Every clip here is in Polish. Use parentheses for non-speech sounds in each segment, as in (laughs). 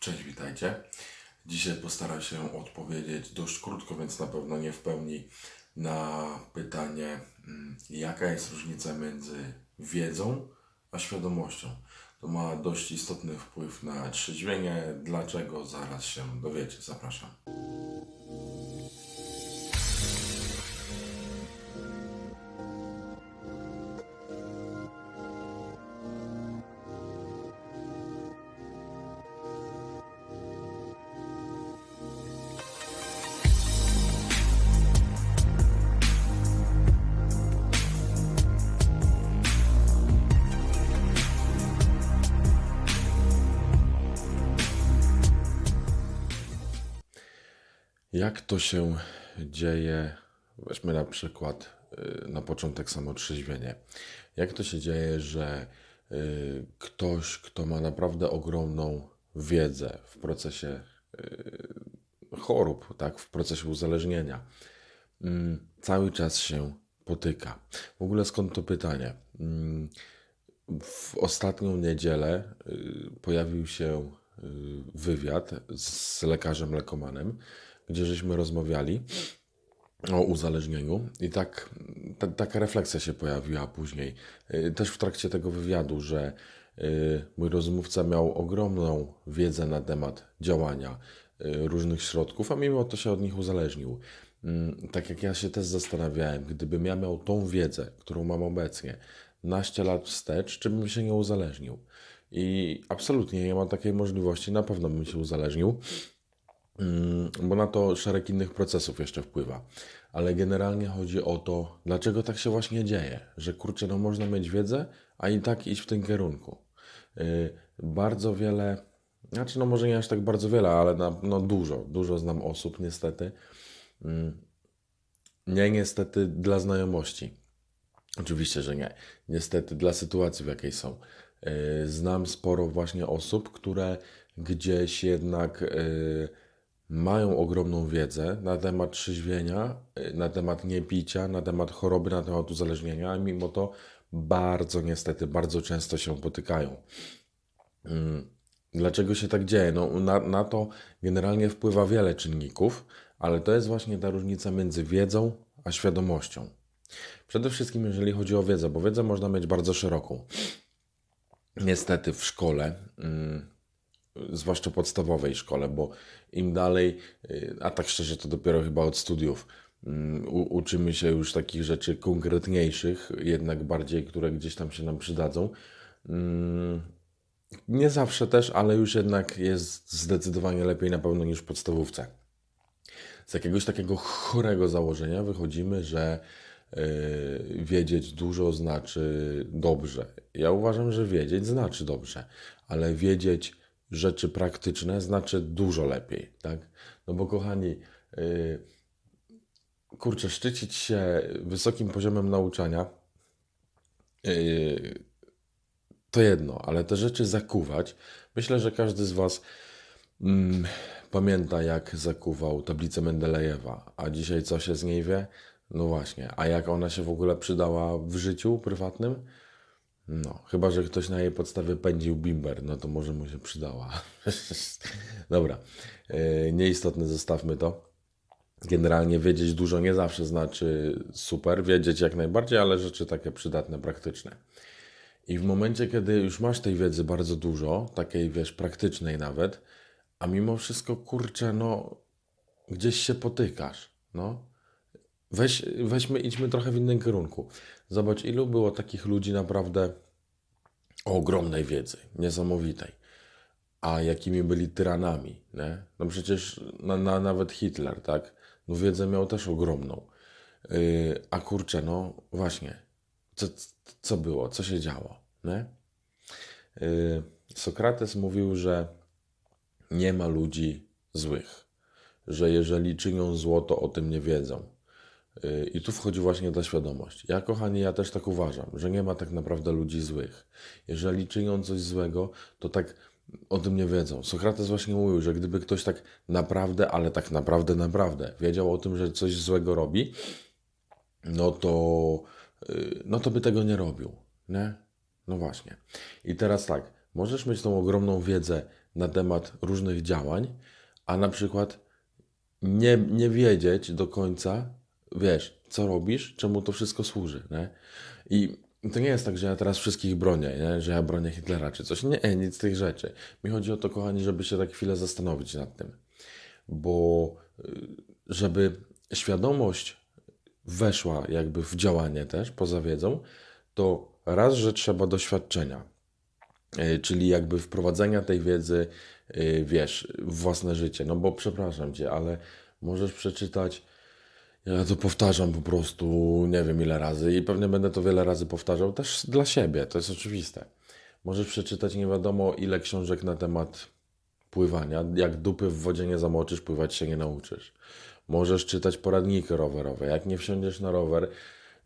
Cześć, witajcie. Dzisiaj postaram się odpowiedzieć dość krótko, więc na pewno nie w pełni na pytanie, mm, jaka jest różnica między wiedzą a świadomością. To ma dość istotny wpływ na trzeźwienie. Dlaczego? Zaraz się dowiecie. Zapraszam. Jak to się dzieje? Weźmy na przykład y, na początek samo. Jak to się dzieje, że y, ktoś, kto ma naprawdę ogromną wiedzę w procesie y, chorób, tak, w procesie uzależnienia, mm, cały czas się potyka. W ogóle skąd to pytanie? Mm, W ostatnią niedzielę pojawił się wywiad z lekarzem lekomanem, gdzie żeśmy rozmawiali o uzależnieniu i tak ta, taka refleksja się pojawiła później. Y, Też w trakcie tego wywiadu, że y, mój rozmówca miał ogromną wiedzę na temat działania y, różnych środków, a mimo to się od nich uzależnił. Mm, Tak jak ja się też zastanawiałem, gdybym ja miał tą wiedzę, którą mam obecnie, naście lat wstecz, czy bym się nie uzależnił? I absolutnie nie ma takiej możliwości, na pewno bym się uzależnił. Mm, bo na to szereg innych procesów jeszcze wpływa. Ale generalnie chodzi o to, dlaczego tak się właśnie dzieje, że kurczę, no można mieć wiedzę, a i tak iść w tym kierunku. Yy, bardzo wiele, znaczy no może nie aż tak bardzo wiele, ale na, no dużo, dużo znam osób niestety. Mm, nie niestety dla znajomości. Oczywiście, że nie. Niestety dla sytuacji, w jakiej są. Yy, Znam sporo właśnie osób, które gdzieś jednak yy, mają ogromną wiedzę na temat trzeźwienia, yy, na temat niepicia, na temat choroby, na temat uzależnienia, a mimo to bardzo niestety, bardzo często się potykają. Mm, Dlaczego się tak dzieje? No, na, na to generalnie wpływa wiele czynników, ale to jest właśnie ta różnica między wiedzą a świadomością. Przede wszystkim, jeżeli chodzi o wiedzę, bo wiedzę można mieć bardzo szeroką. Niestety w szkole, mm, zwłaszcza podstawowej szkole, bo im dalej, y, a tak szczerze to dopiero chyba od studiów, mm, u, uczymy się już takich rzeczy konkretniejszych, jednak bardziej, które gdzieś tam się nam przydadzą. Mm, Nie zawsze też, ale już jednak jest zdecydowanie lepiej na pewno niż w podstawówce z jakiegoś takiego chorego założenia wychodzimy, że yy, wiedzieć dużo znaczy dobrze. Ja uważam, że wiedzieć znaczy dobrze, ale wiedzieć rzeczy praktyczne znaczy dużo lepiej, tak? No bo kochani, yy, kurczę, szczycić się wysokim poziomem nauczania yy, to jedno, ale te rzeczy zakuwać, myślę, że każdy z Was Mm, pamięta, jak zakuwał tablicę Mendelejewa, a dzisiaj co się z niej wie? No właśnie, a jak ona się w ogóle przydała w życiu prywatnym? No, chyba, że ktoś na jej podstawie pędził bimber, no to może mu się przydała. (laughs) Dobra, yy, nieistotne, zostawmy to. Generalnie wiedzieć dużo nie zawsze znaczy super, wiedzieć jak najbardziej, ale rzeczy takie przydatne, praktyczne. I w momencie, kiedy już masz tej wiedzy bardzo dużo, takiej wiesz, praktycznej nawet, a mimo wszystko, kurczę, no, gdzieś się potykasz, no. Weź, weźmy, idźmy trochę w innym kierunku. Zobacz, ilu było takich ludzi naprawdę o ogromnej wiedzy, niesamowitej, a jakimi byli tyranami, nie? No przecież na, na, nawet Hitler, tak? No wiedzę miał też ogromną. Yy, a kurczę, no właśnie, co, co było, co się działo, nie? Yy, Sokrates mówił, że nie ma ludzi złych, że jeżeli czynią zło, to o tym nie wiedzą. I tu wchodzi właśnie ta świadomość. Ja, kochani, ja też tak uważam, że nie ma tak naprawdę ludzi złych. Jeżeli czynią coś złego, to tak o tym nie wiedzą. Sokrates właśnie mówił, że gdyby ktoś tak naprawdę, ale tak naprawdę, naprawdę wiedział o tym, że coś złego robi, no to, yy, no to by tego nie robił, nie? No właśnie. I teraz tak, możesz mieć tą ogromną wiedzę na temat różnych działań, a na przykład nie, nie wiedzieć do końca, wiesz, co robisz, czemu to wszystko służy, nie? I to nie jest tak, że ja teraz wszystkich bronię, nie? że ja bronię Hitlera czy coś. Nie, nic z tych rzeczy. Mi chodzi o to, kochani, żeby się tak chwilę zastanowić nad tym. Bo y, żeby świadomość weszła jakby w działanie też, poza wiedzą, to raz, że trzeba doświadczenia, y, czyli jakby wprowadzenia tej wiedzy, y, wiesz, w własne życie. No bo przepraszam cię, ale możesz przeczytać ja to powtarzam po prostu nie wiem ile razy i pewnie będę to wiele razy powtarzał też dla siebie, to jest oczywiste. Możesz przeczytać nie wiadomo ile książek na temat pływania. Jak dupy w wodzie nie zamoczysz, pływać się nie nauczysz. Możesz czytać poradniki rowerowe. Jak nie wsiądziesz na rower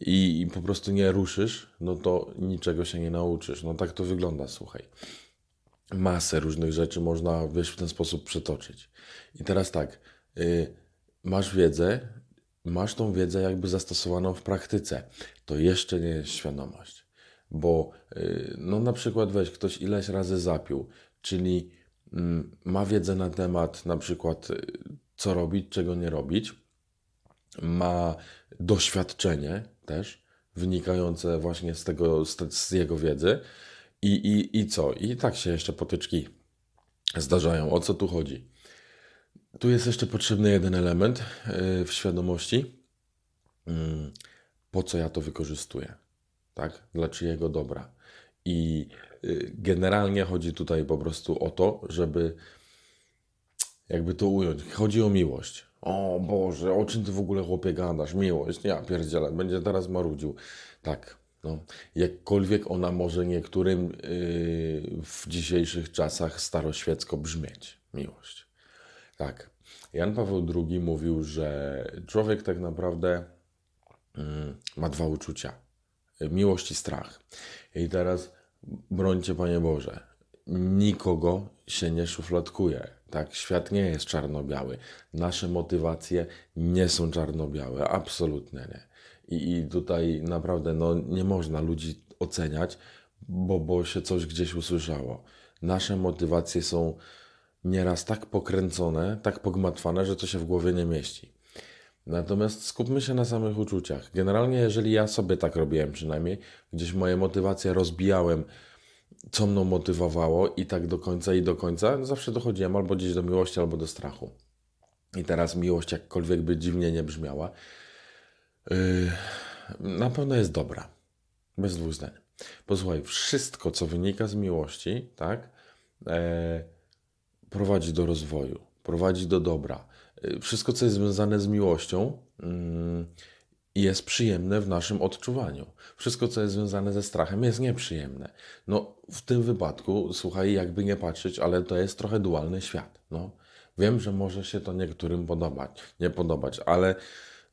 i, i po prostu nie ruszysz, no to niczego się nie nauczysz. No tak to wygląda, słuchaj. Masę różnych rzeczy można, wiesz, w ten sposób przetoczyć. I teraz tak, yy, masz wiedzę, masz tą wiedzę jakby zastosowaną w praktyce. To jeszcze nie jest świadomość. Bo yy, no na przykład weź ktoś ileś razy zapił, czyli yy, ma wiedzę na temat na przykład yy, co robić, czego nie robić, ma doświadczenie też wynikające właśnie z tego, z jego wiedzy i, i, i co? I tak się jeszcze potyczki zdarzają. O co tu chodzi? Tu jest jeszcze potrzebny jeden element yy, w świadomości. Yy, po co ja to wykorzystuję? Tak? Dla czyjego dobra? I yy, generalnie chodzi tutaj po prostu o to, żeby jakby to ująć. Chodzi o miłość. O Boże, o czym ty w ogóle chłopie gadasz? Miłość, ja pierdzielę, będzie teraz marudził. Tak, no. Jakkolwiek ona może niektórym yy, w dzisiejszych czasach staroświecko brzmieć. Miłość. Tak. Jan Paweł II mówił, że człowiek tak naprawdę mm, ma dwa uczucia: miłość i strach. I teraz brońcie, Panie Boże, nikogo się nie szufladkuje. Tak, świat nie jest czarno-biały. Nasze motywacje nie są czarno-białe, absolutnie nie. I, I tutaj naprawdę no, nie można ludzi oceniać, bo, bo się coś gdzieś usłyszało. Nasze motywacje są nieraz tak pokręcone, tak pogmatwane, że to się w głowie nie mieści. Natomiast skupmy się na samych uczuciach. Generalnie, jeżeli ja sobie tak robiłem przynajmniej, gdzieś moje motywacje rozbijałem, co mną motywowało i tak do końca i do końca, zawsze dochodziłem albo gdzieś do miłości, albo do strachu. I teraz miłość, jakkolwiek by dziwnie nie brzmiała, yy, na pewno jest dobra. Bez dwóch zdań. Posłuchaj, wszystko, co wynika z miłości, tak, e, prowadzi do rozwoju, prowadzi do dobra. E, wszystko, co jest związane z miłością, mm, jest przyjemne w naszym odczuwaniu. Wszystko, co jest związane ze strachem, jest nieprzyjemne. No, w tym wypadku, słuchaj, jakby nie patrzeć, ale to jest trochę dualny świat. No, wiem, że może się to niektórym podobać, nie podobać, ale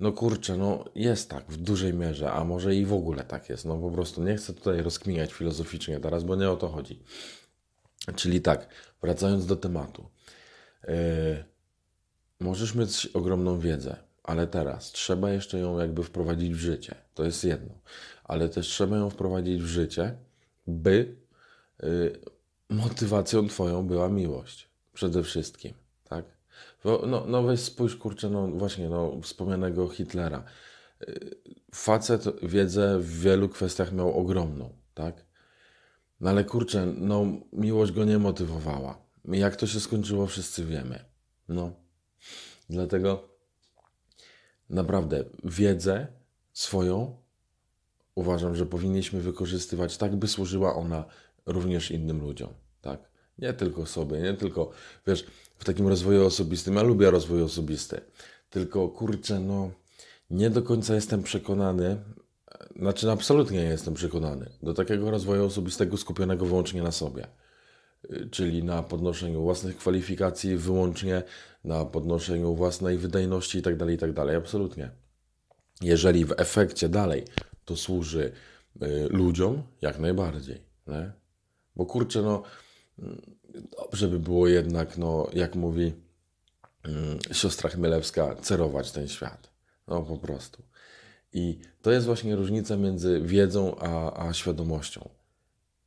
no kurczę, no jest tak w dużej mierze, a może i w ogóle tak jest. No po prostu nie chcę tutaj rozkminiać filozoficznie teraz, bo nie o to chodzi. Czyli tak, wracając do tematu. Yy, możesz mieć ogromną wiedzę, ale teraz trzeba jeszcze ją jakby wprowadzić w życie. To jest jedno. Ale też trzeba ją wprowadzić w życie, by yy, motywacją Twoją była miłość. Przede wszystkim, tak? No, no weź spójrz, kurczę, no właśnie, no wspomnianego Hitlera. Y, facet wiedzę w wielu kwestiach miał ogromną, tak? No ale kurczę, no miłość go nie motywowała. Jak to się skończyło, wszyscy wiemy. No. Dlatego naprawdę wiedzę swoją uważam, że powinniśmy wykorzystywać tak, by służyła ona również innym ludziom, tak? Nie tylko sobie, nie tylko, wiesz, w takim rozwoju osobistym. Ja lubię rozwój osobisty. Tylko kurczę, no, nie do końca jestem przekonany, znaczy absolutnie nie jestem przekonany do takiego rozwoju osobistego skupionego wyłącznie na sobie. Czyli na podnoszeniu własnych kwalifikacji, wyłącznie na podnoszeniu własnej wydajności itd., tak itd. Tak Absolutnie. Jeżeli w efekcie dalej to służy y, ludziom, jak najbardziej. Nie? Bo kurczę, no dobrze by było jednak, no, jak mówi mm, siostra Chmielewska, cerować ten świat. No po prostu. I to jest właśnie różnica między wiedzą a, a świadomością.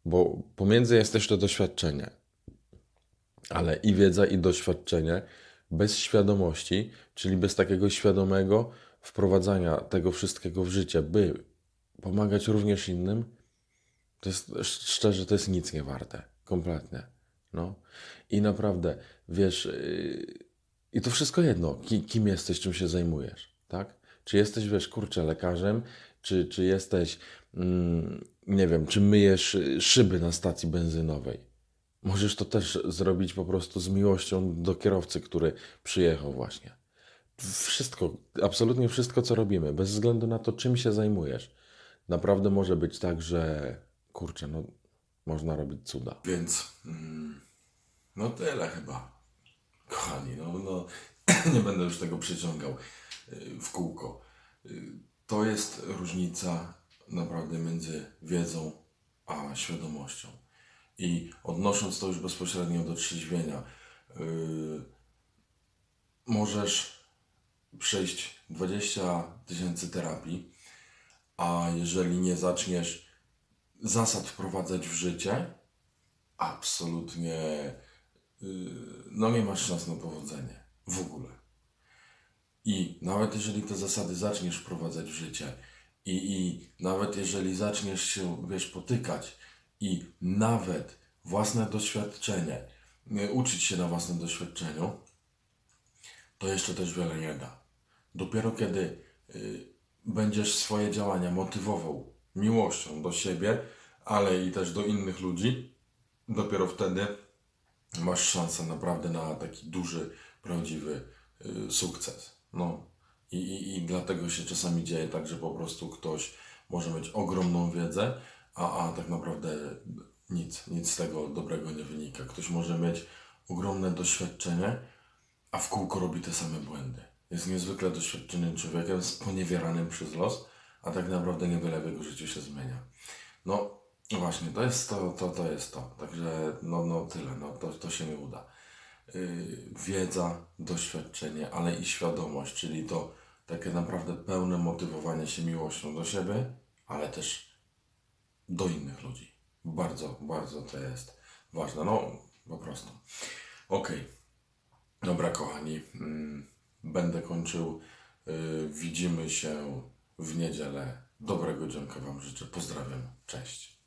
Bo pomiędzy jest też to doświadczenie. ale i wiedza, i doświadczenie bez świadomości, czyli bez takiego świadomego wprowadzania tego wszystkiego w życie, by pomagać również innym, to jest szczerze, to jest nic nie warte. Kompletnie. No. I naprawdę, wiesz, yy, i to wszystko jedno, ki, kim jesteś, czym się zajmujesz, tak? Czy jesteś, wiesz, kurczę, lekarzem, czy, czy jesteś, mm, nie wiem, czy myjesz szyby na stacji benzynowej. Możesz to też zrobić po prostu z miłością do kierowcy, który przyjechał właśnie. Wszystko, absolutnie wszystko, co robimy, bez względu na to, czym się zajmujesz. Naprawdę może być tak, że kurczę, no można robić cuda. Więc mm, no tyle chyba. Kochani, no, no (clears throat) nie będę już tego przeciągał y, w kółko. Y, To jest różnica naprawdę między wiedzą a świadomością. I odnosząc to już bezpośrednio do trzeźwienia, yy, możesz przejść 20 tysięcy terapii, a jeżeli nie zaczniesz zasad wprowadzać w życie, absolutnie no nie masz szans na powodzenie. W ogóle. I nawet jeżeli te zasady zaczniesz wprowadzać w życie, i, i nawet jeżeli zaczniesz się, wiesz, potykać, i nawet własne doświadczenie, y, uczyć się na własnym doświadczeniu, to jeszcze też wiele nie da. Dopiero kiedy y, będziesz swoje działania motywował miłością do siebie, ale i też do innych ludzi, dopiero wtedy masz szansę naprawdę na taki duży, prawdziwy y, sukces. No i, i, i dlatego się czasami dzieje tak, że po prostu ktoś może mieć ogromną wiedzę, a, a tak naprawdę nic, nic z tego dobrego nie wynika. Ktoś może mieć ogromne doświadczenie, a w kółko robi te same błędy. Jest niezwykle doświadczonym człowiekiem, sponiewieranym przez los, a tak naprawdę niewiele w jego życiu się zmienia. No właśnie, to jest to, to, to jest to. Także no, no tyle, no, to, to się nie uda. Yy, wiedza, doświadczenie, ale i świadomość, czyli to takie naprawdę pełne motywowanie się miłością do siebie, ale też do innych ludzi. Bardzo, bardzo to jest ważne. No, po prostu. Okej. Dobra, kochani. mm, Będę kończył. Yy, Widzimy się w niedzielę. Dobrego dziękuję Wam życzę. Pozdrawiam. Cześć.